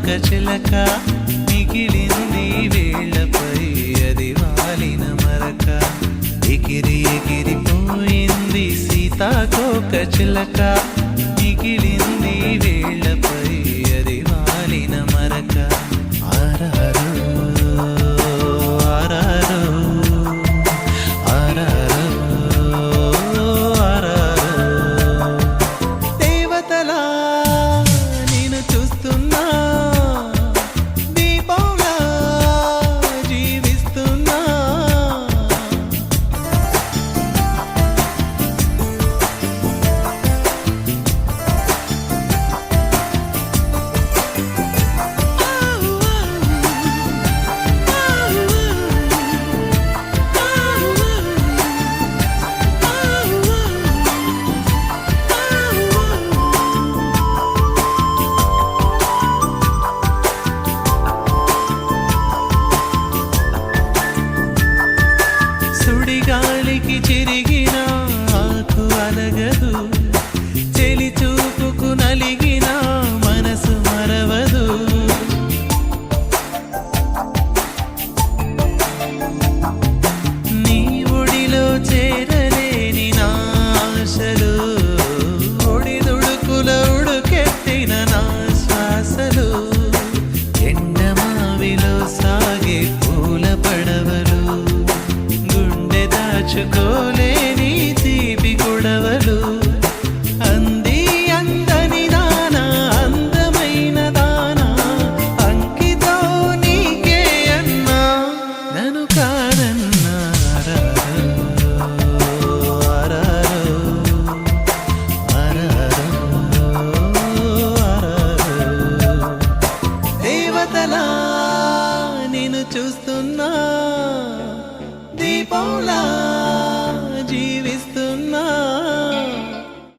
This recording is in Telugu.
చిలక మిగిలింది వేళ్ళపై. అది వాలిన మరక. ఎగిరి ఎగిరిపోయింది సీతాకోక చిలక మిగిలింది సుడిగాలికి చిరిగి గుండె తీపి గొడవలు. అంది అందని దానా అందమైన దానా. అంకితో నీకే అన్నా నన్ను కాదన్నా దేవతలా నేను చూస్తున్నా దీపంలా